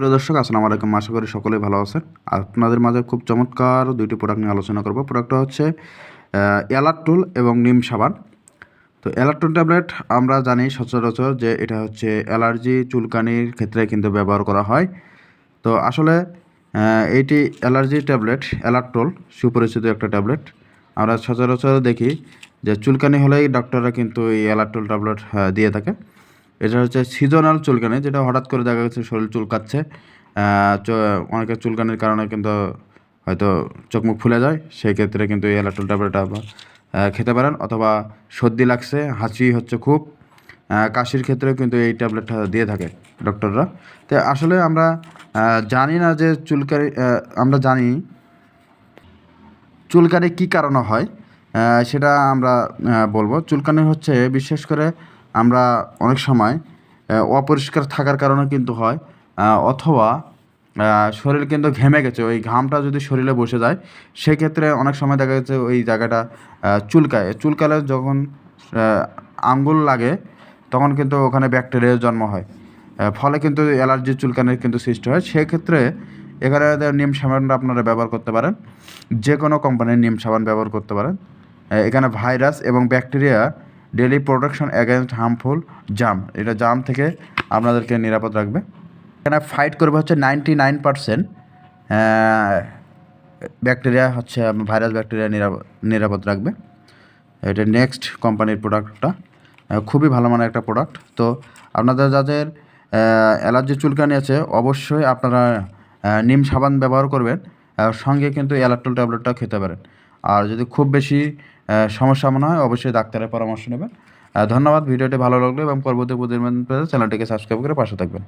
প্রিয় দর্শক, আসসালামু আলাইকুম। আশা করি সকলেই ভালো আছেন। আপনাদের মাঝে খুব চমৎকার দুইটি প্রোডাক্ট নিয়ে আলোচনা করব। প্রোডাক্টটা হচ্ছে এলাট্টুল এবং নিম সাবান। তো এলাট্টুল ট্যাবলেট আমরা জানি সচরাচর যে এটা হচ্ছে অ্যালার্জি চুলকানির ক্ষেত্রে কিন্তু ব্যবহার করা হয়। তো আসলে এইটি অ্যালার্জি ট্যাবলেট এলাট্টুল সুপরিচিত একটা ট্যাবলেট। আমরা সচরাচর দেখি যে চুলকানি হলেই ডক্টররা কিন্তু এই এলাট্টুল ট্যাবলেট দিয়ে থাকে। এটা হচ্ছে সিজনাল চুলকানি, যেটা হঠাৎ করে দেখা যাচ্ছে শরীর চুলকাচ্ছে। অনেকের চুলকানির কারণে কিন্তু হয়তো চোখ মুখ ফুলে যায়, সেই ক্ষেত্রে কিন্তু এই এলাট্রল ট্যাবলেটটা খেতে পারেন অথবা সর্দি লাগছে, হাঁচি হচ্ছে খুব। কাশির ক্ষেত্রেও কিন্তু এই ট্যাবলেটটা দিয়ে থাকে ডক্টররা। তো আসলে আমরা জানি না যে চুলকানি আমরা জানি চুলকানি কী কারণে হয় সেটা আমরা বলব। চুলকানি হচ্ছে, বিশেষ করে আমরা অনেক সময় অপরিষ্কার থাকার কারণে কিন্তু হয় অথবা শরীর কিন্তু ঘেমে গেছে, ওই ঘামটা যদি শরীরে বসে যায়, সেক্ষেত্রে অনেক সময় দেখা যাচ্ছে ওই জায়গাটা চুলকায়, চুলকালে যখন আঙ্গুল লাগে, তখন কিন্তু ওখানে ব্যাকটেরিয়ার জন্ম হয় ফলে কিন্তু অ্যালার্জি চুলকানির কিন্তু সৃষ্টি হয়, সেক্ষেত্রে এখানে নিম সাবানটা আপনারা ব্যবহার করতে পারেন যে কোনো কোম্পানির নিম সাবান ব্যবহার করতে পারেন এখানে ভাইরাস এবং bacteria daily protection against harmful germ এটা জাম থেকে আপনাদেরকে নিরাপদ রাখবে। এখানে ফাইট করবে হচ্ছে নাইনটি নাইন পারসেন্ট ব্যাকটেরিয়া হচ্ছে ভাইরাস ব্যাকটেরিয়া নিরাপদ নিরাপদ রাখবে। এটা নেক্সট কোম্পানির প্রোডাক্টটা খুবই ভালো মানের একটা প্রোডাক্ট তো আপনাদের যাদের অ্যালার্জি চুলকানি আছে, অবশ্যই আপনারা নিম সাবান ব্যবহার করবেন। সঙ্গে কিন্তু অ্যালার্টল ট্যাবলেটটাও খেতে পারেন। আর যদি খুব বেশি সমস্যা মনে হয়, অবশ্যই ডাক্তারের পরামর্শ নেবেন। ধন্যবাদ, ভিডিওটি ভালো লাগল এবং পরবর্তী প্রতিবেদন চ্যানেলটিকে সাবস্ক্রাইব করে পাশে থাকবেন।